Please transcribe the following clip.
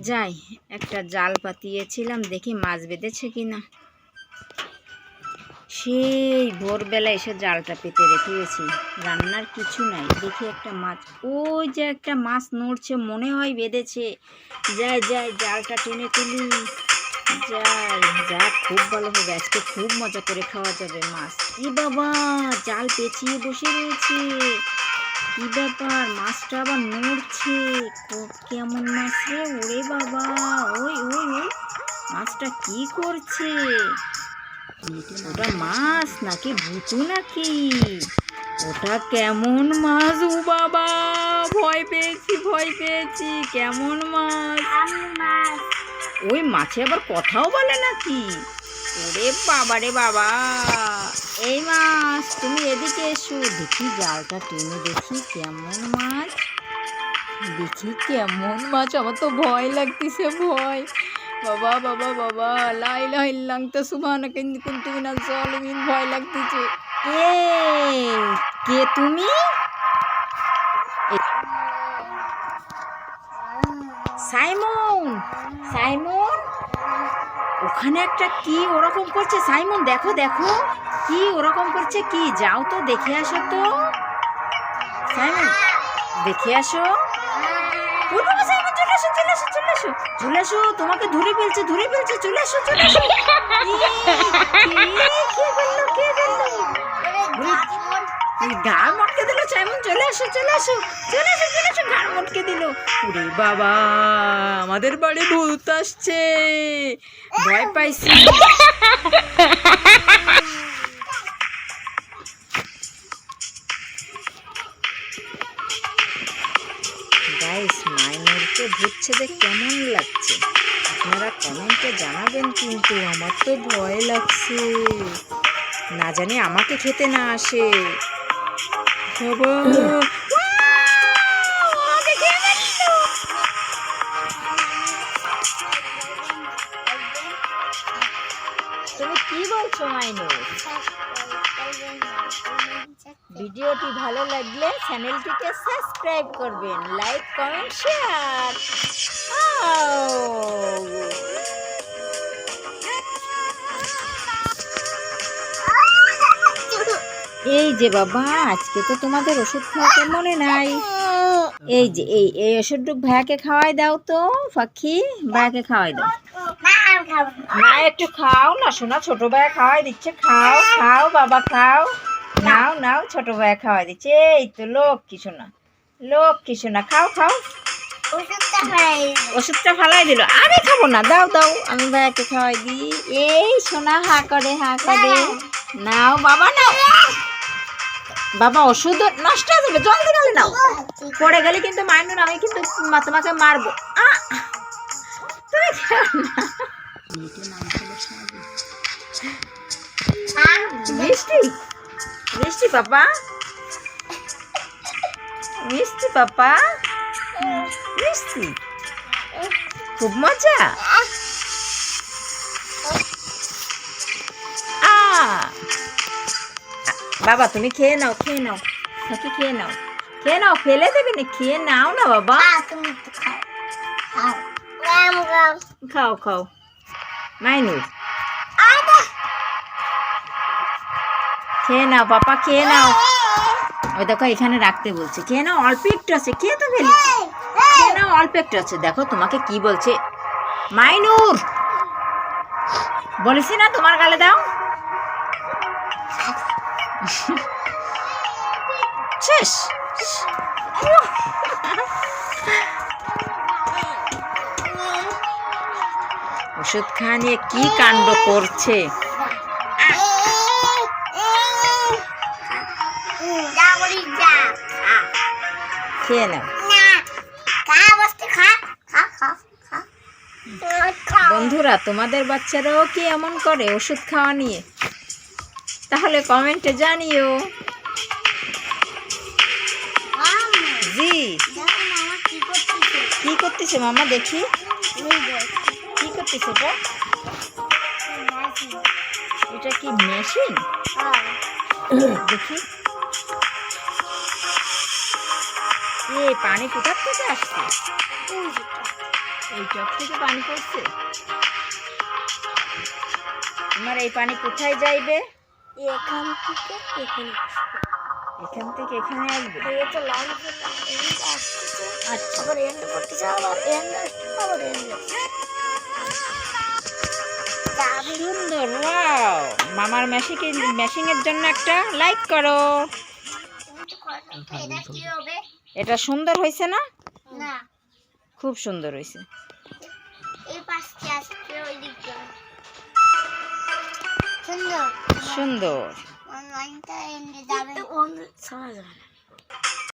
যাই, একটা জাল পাতিয়েছিলাম, দেখি মাছ বেঁধেছে কি না সেই ভোরবেলা এসে জালটা পেতে রেখে গেছি রান্নার কিছু নাই, দেখি একটা মাছ। ওই যে একটা মাছ নড়ছে, মনে হয় বেঁধেছে। যাই যাই, জালটা টেনে তুলি। যাই, যা, খুব ভালো হবে। আজকে খুব মজা করে খাওয়া যাবে মাছ। ই বাবা, জাল পেঁচিয়ে বসে রয়েছে। কি ব্যাপার? মাছটা আবার নড়ছে। কেমন মাছ? রে ওরে বাবা! ওই ওই ওই। মাছটা কি করছে? ওটা মাছ নাকি ভুতু নাকি? ওটা কেমন মাছ ও বাবা! ভয় পেয়েছি ভয় পেয়েছি। কেমন মাছ। ওই মাছে আবার কথাও বলে নাকি? ওরে বাবা রে বাবা! এই মাছ, তুমি এদিকে এসো, দেখি জালটা টেনে দেখি কেমন মাছ। দেখি কেমন মাছ, আমার তো ভয় লাগতেছে, ভয়। বাবা বাবা বাবা, লাই লাই লাগতে সুবান কিন্তু কিন্তু না জলমিন ভয় লাগতেছে। এ, কে তুমি? Simon Simon? ওখানে একটা কি ওরকম করছে? সাইমন, দেখো দেখো। কি ওরকম করছে কি? যাও তো দেখে আসো তো। সাইমন দেখে আসো। চলে আসো তোমাকে ধরে ফেলছে ধরে ফেলছে চলে আসো চলে আসো ই, কে কে বলল কে বলল ওই গাড় মটকে দিল সাইমন চলে আসো চলে আসো চলে আসো চলে আসো গাড় মটকে দিল। ওরে বাবা আমাদের বাড়ি ভূত আসছে। ভয় পাইছি। গাইস মাইনরকে ভূত ছেদে কেমন লাগছে। আপনারা কমেন্টে জানাবেন কিন্তু আমার তো ভয় লাগছে। না জানি আমাকে খেতে না আসে। বাবা। তুমি কি বলছো মাইনুর ভিডিওটি ভালো লাগলে চ্যানেলটিকে সাবস্ক্রাইব করবেন লাইক কমেন্ট শেয়ার। এই যে বাবা আজকে তো তোমাদের ওষুধ খাওয়াতে মনে নাই। এই যে, এই এই ওষুধটুক ভাইয়াকে খাওয়াই দাও তো পাখি ভাইয়াকে খাওয়াই দাও। না একটু খাও না, শোনা, ছোট ভাইয়া খাওয়াই দিচ্ছে। খাও খাও, বাবা, খাও। নাও নাও, ছোট ভাইয়া খাওয়াই দিচ্ছে। এই তো লোক কিছু না লোক কিছু না খাও খাও। ওষুধটা ফালাই দিল। আমি খাব না, দাও দাও, আমি ভাইয়াকে খাওয়াই দিই। এই সোনা, হা করে হা করে। নাও, বাবা, নাও। বাবা, ওষুধ নষ্ট হয়ে যাবে, জলদি গেলে নাও। পড়ে গেলে কিন্তু মাইনুর আমি কিন্তু তোমাকে মারবো! তুমি মিষ্টি? মিষ্টি পাপা? মিষ্টি পাপা? মিষ্টি? খুব মজা। বাবা তুমি খেয়ে নাও খেয়ে নাও। নাকি খেয়ে নাও? খেয়ে নাও ফেলে দেবে না খেয়ে নাও না বাবা। খাও। খাও। মাইনুর খেয়ে নাও পাপা খেয়ে নাও। ওই দেখো এখানে রাখতে বলছে। খেয়ে নাও অল্প একটু আছে খেয়ে তো ফেলেছি খেয়ে নাও অল্প একটু আছে। দেখো তোমাকে কি বলছে। মাইনুর বলেছি না তোমার গালে দাও? শেষ ওষুধ খাওয়া নিয়ে কি কাণ্ড করছে খেয়ে নাও বন্ধুরা তোমাদের বাচ্চারাও কি এমন করে ওষুধ খাওয়া নিয়ে? তাহলে কমেন্টে জানিও। জি। কি করতেছে মামা দেখি? কি করতেছে এটা? এটা কি মেশিন? দেখি। এ, পানি কোথার থেকে আসছে? এই চট থেকে পানি পড়ছে। তোমার এই পানি কোথায় যাইবে? এখান থেকে এখানে এখান থেকে এখানে আসবে? এই তো লাইন আসছে। আচ্ছা। আবার এন্ড করতেছে আবার এন্ড আসছে আবার এন্ড সুন্দর ওয়াও মামার মেশিন মেশিনের জন্য একটা লাইক করো। এটা কি হবে? এটা সুন্দর হয়েছে না? না। খুব সুন্দর হয়েছে সুন্দর। সুন্দর। অনলাইনটা এমনি যাবে। অন ছাড়া যাবে